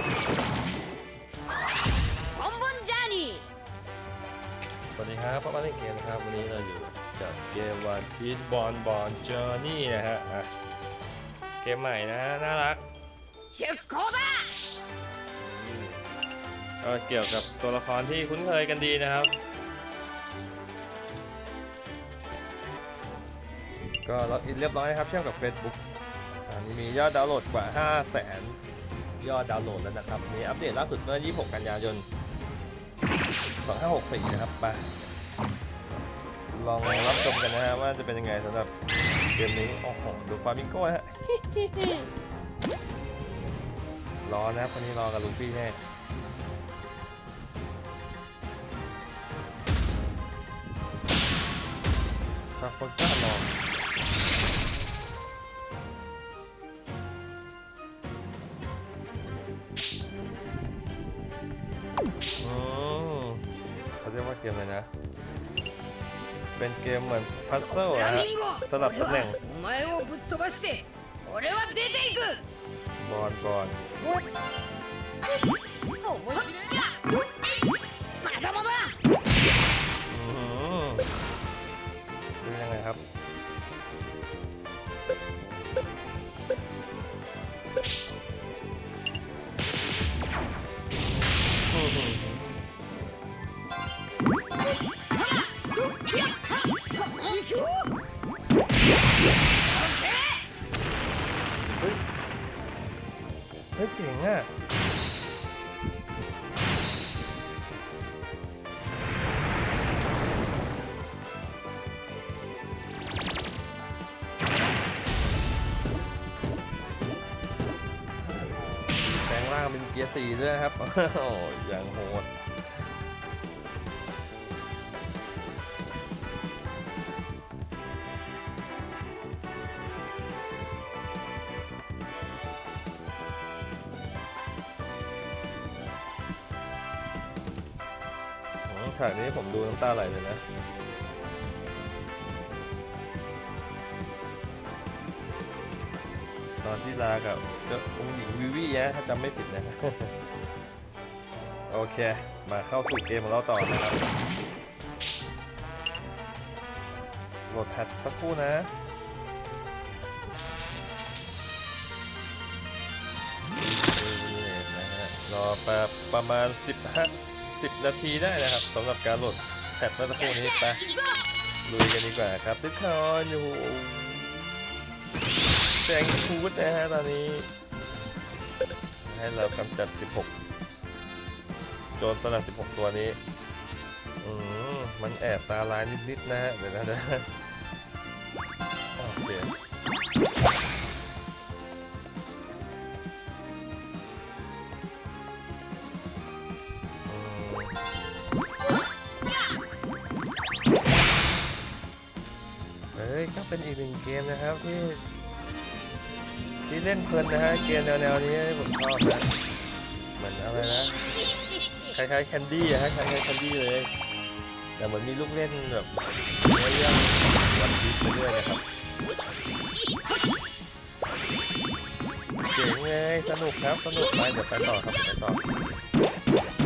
คอมบอนจานีสวัสดีครับพ่อบ้านเล่นเกมนะครับ วันนี้เราอยู่จากเกมวันพีทบอลบอลเจอร์นี่นะฮะเกมใหม่นะน่ารัก เชฟโคดาก็เกี่ยวกับตัวละครที่คุ้นเคยกันดีนะครับ ก็ล็อกอินเรียบร้อยนะครับ เชื่อมกับ Facebook อันนี้มียอดดาวน์โหลดกว่า 5 0 0 0 0 ยอดดาวน์โหลดแล้วนะครับมีอัปเดตล่าสุดเมื่อ 26 กันยายน 2564 นะครับไปลองรับชมกันนะฮะว่าจะเป็นยังไงสำหรับเกมนี้โอ้โหดูฟามิงโก้นะฮะรอนะครับวันนี้รอกับลูฟี่แน่ทราฟก้าลองอื เกมเลยนะ เป็นเกมเหมือนพัซเซิลนะฮะสลับตำแหน่งบอลบอล ฮ้ยเจ๋งอะแปลงร่างเป็นเกียร์สี่ด้วยนะครับ โอ้โหอย่างโหด ฉากนี้ผมดูน้ำตาไหลเลยนะ ตอนที่ลากับเจ้าองค์หญิงวิวีนะถ้าจำไม่ผิดนะ โอเค มาเข้าสู่เกมของเราต่อนะครับโหลดแพทสักครู่นะนะฮะรอแป๊บประมาณ 15 10 นาทีได้นะครับสำหรับการโหลดแพทเมื่อสักครู่นี้ไปลุยกันดีกว่าครับทุกคนอยู่แสงคูดนะฮะตอนนี้ ให้เรากำจัด 16 โจรสลัด 16 ตัวนี้ อืมมันแอบตาลายนิดๆนะฮะเดี๋ยวนะ เป็นอีกหนึ่งเกมนะครับที่ที่เล่นเพลินนะฮะเกมแนวๆนี้ผมชอบนะเหมือนอะไรนะคล้ายๆแคนดี้อะฮะคล้ายๆแคนดี้เลย แต่เหมือนมีลูกเล่นแบบเรื่องวันพีชไปด้วยนะครับเจ๋งเลยสนุกครับสนุกไปเดี๋ยวไปต่อครับไปต่อ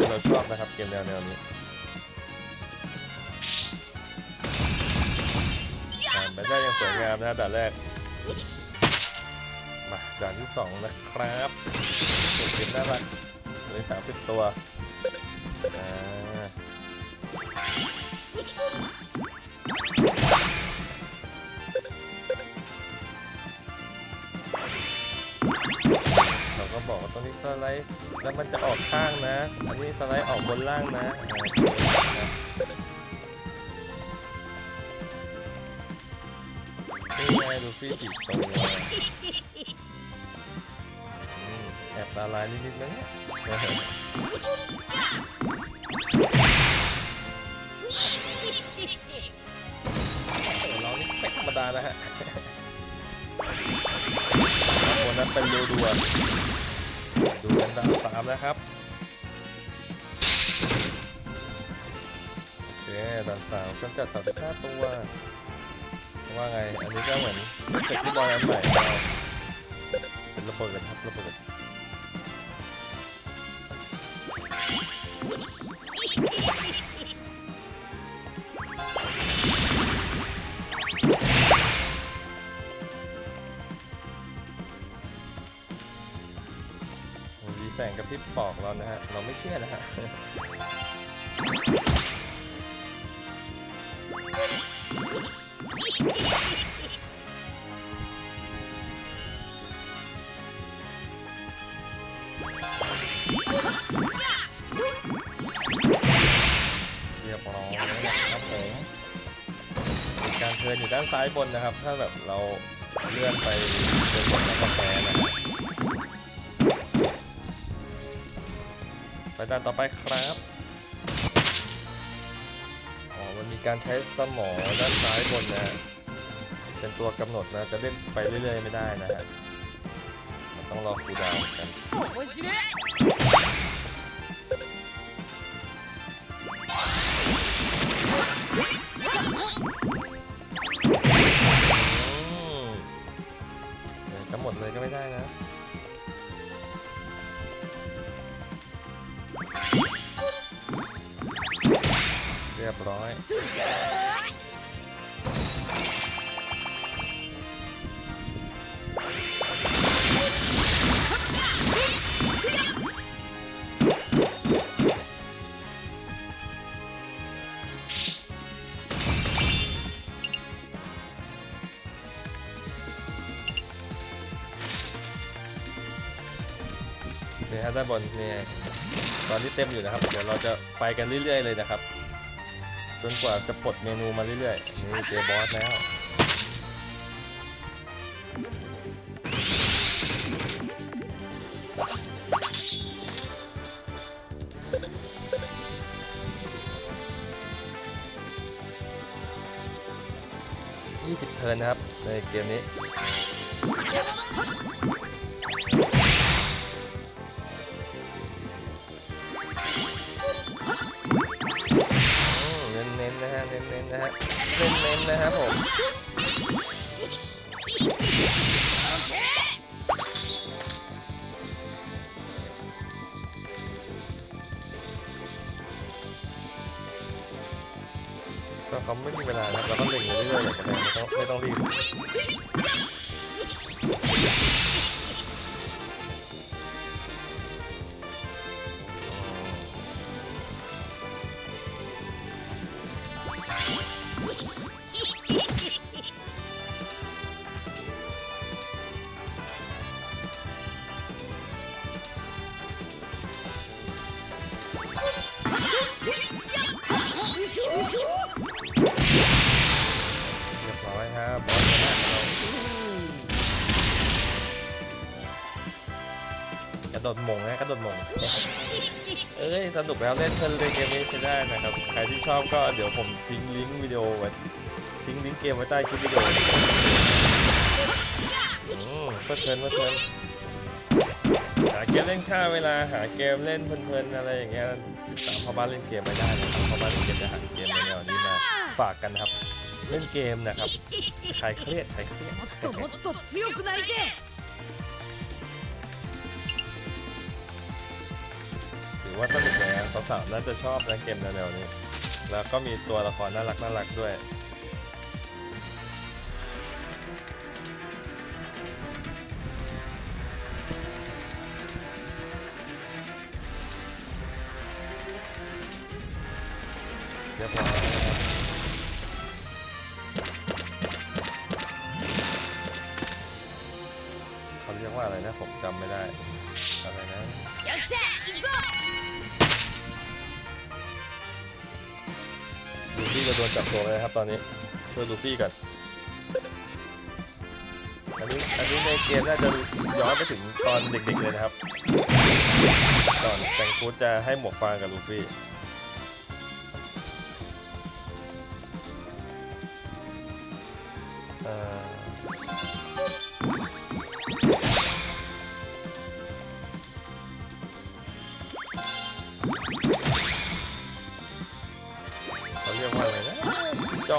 เราชอบนะครับเกมแนวๆนี้ ไปได้อย่างสวยงามนะด่านแรก มาด่านที่สองนะครับเกมน่ารักเลือสามสิบตัวอ่าเราก็บอกตรงนี้สไลด์แล้วมันจะออกข้างนะ อันนี้สไลด์ออกบนล่างนะ ไล่รูฟี่ติดตรงอืมแอบตาลายนิดๆนะเนี่ยเรานี่ไม่ธรรมดานะฮะวันนั้นเป็นเร็วด่วนดูกันดาวสามนะครับโอเคด่านสามกำจัดสามสิบห้าตัว ว่าไง อันนี้ก็เหมือนเด็กที่บอยอันใหม่เป็นระเบิดครับระเบิดมีแสงกระพริบปอกเรานะฮะ เราไม่เชื่อนะฮะ เรียบร้อยนะครับผมมีการเทิร์นอยู่ด้านซ้ายบนนะครับ ถ้าแบบเราเลื่อนไปเทิร์นบนแล้วก็แพ้นะครับไปด้านต่อไปครับอ๋อมันมีการใช้สมองด้านซ้ายบนนะ เป็นตัวกำหนดนะจะเล่นไปเรื่อยๆไม่ได้นะฮะมันต้องรอคูลดาวน์กัน ด้านบนนี่ตอนนี้เต็มอยู่นะครับ เดี๋ยวเราจะไปกันเรื่อย ๆ เลยนะครับ จนกว่าจะปลดเมนูมาเรื่อยๆนี่เจอบอสแล้ว20เทิร์นนะครับในเกมนี้ เน้นๆนะครับผม หมงนะกระโดดหมง เอ้ยสนุกแล้วเล่นเพลินเลยเกมนี้ใช้ได้นะครับ ใครที่ชอบก็เดี๋ยวผมทิ้งลิงก์วิดีโอไว้ทิ้งลิงก์เกมไว้ใต้คลิปวิดีโออืมเพื่อเชิญเพื่อเชิญหาเกมเล่นค่าเวลาหาเกมเล่นเพลินๆอะไรอย่างเงี้ยติดตามพ่อบ้านเล่นเกมไม่ได้นะครับพ่อบ้านเล่นเกมจะหาเกมแนวๆนี้มาฝากกันนะครับ เล่นเกมนะครับใครเครียดใครเครียด もっともっと強くなりて อว่าสนุกเลยนะสาวๆน่าจะชอบนะเกมแนวๆนี้ แล้วก็มีตัวละครน่ารักน่ารักด้วยเรียบร้อยเขาเรียกว่าอะไรนะผมจำไม่ได้อะไรนะ จะโดนจับตัวเลยครับตอนนี้ช่วยลูฟี่ก่อนอันนี้อันนี้ในเกมน่าจะย้อนไปถึงตอนเด็กๆเลยนะครับ ตอนแตงคูดจะให้หมวกฟางกับลูฟี่เอ่อ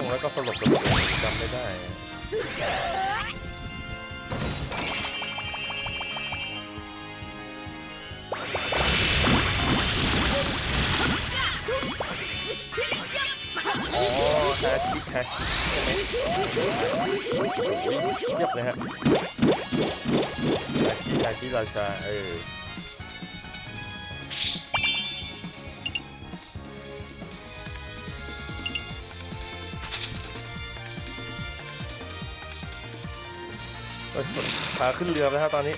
แล้วก็สลบกันหมดเลยจำไม่ได้ อ๋อแฮชชิแฮชใช่ไหมเรียบเลยฮะแฮชชิคแฮชชิราชาเออ พาขึ้นเรือแล้วครับตอนนี้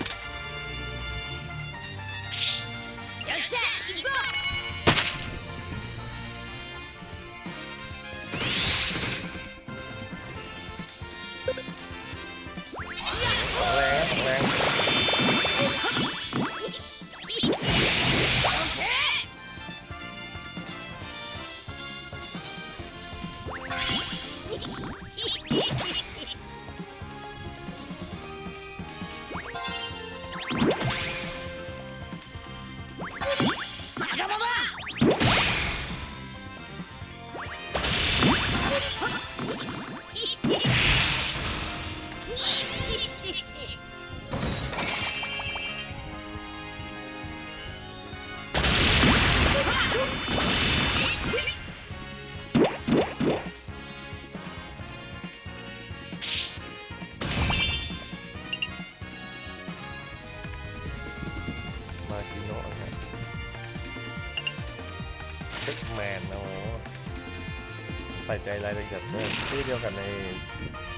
ใส่ใจรายละเอียดด้วยชื่อเดียวกันใน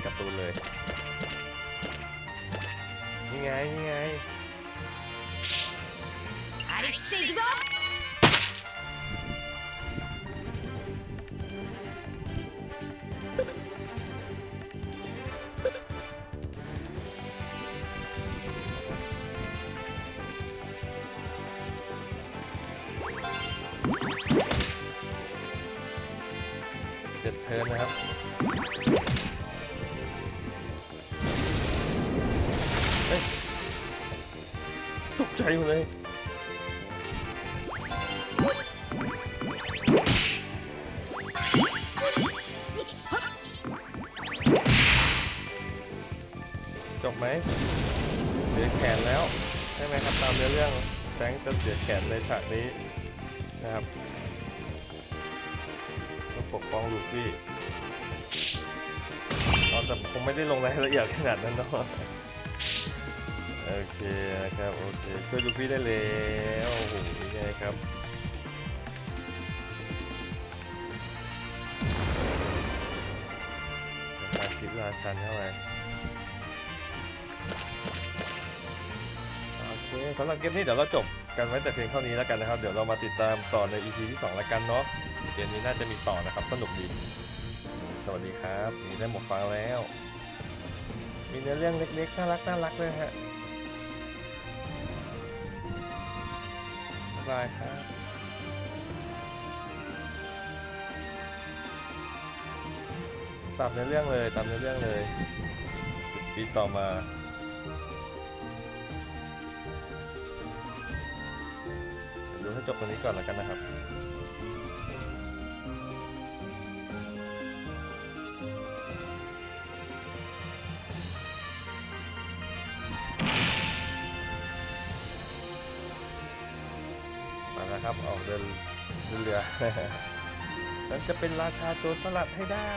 การ์ตูนเลย นี่ไง นี่ไง 張り切っていくぞ ใจหมดเลย จบไหม เสียแขนแล้ว ใช่ไหมครับตามเนื้อเรื่องแซงจะเสียแขนในฉากนี้นะครับต้องปกป้องลูฟี่อ๋อแต่คงไม่ได้ลงรายละเอียดขนาดนั้นเนาะ โอเคนะครับโอเคช่วยลูฟี่ได้แล้วโอ้โหนี่ไงครับราคลิปราชันเท่าไหร่โอเคสำหรับเกมนี้เดี๋ยวเราจบกันไว้แต่เพียงเท่านี้แล้วกันนะครับ เดี๋ยวเรามาติดตามต่อใน EP ที่2แล้วกันเนาะเกมนี้น่าจะมีต่อนะครับสนุกดี สวัสดีครับ มีได้หมวกฟางแล้ว มีเนื้อเรื่องเล็กๆน่ารักน่ารักด้วยฮะ บายครับตามในเรื่องเลยตามในเรื่องเลยปีต่อมาดูให้จบตรงนี้ก่อนแล้วกันนะครับ เรือ ฉันจะเป็นราชาโจรสลัดให้ได้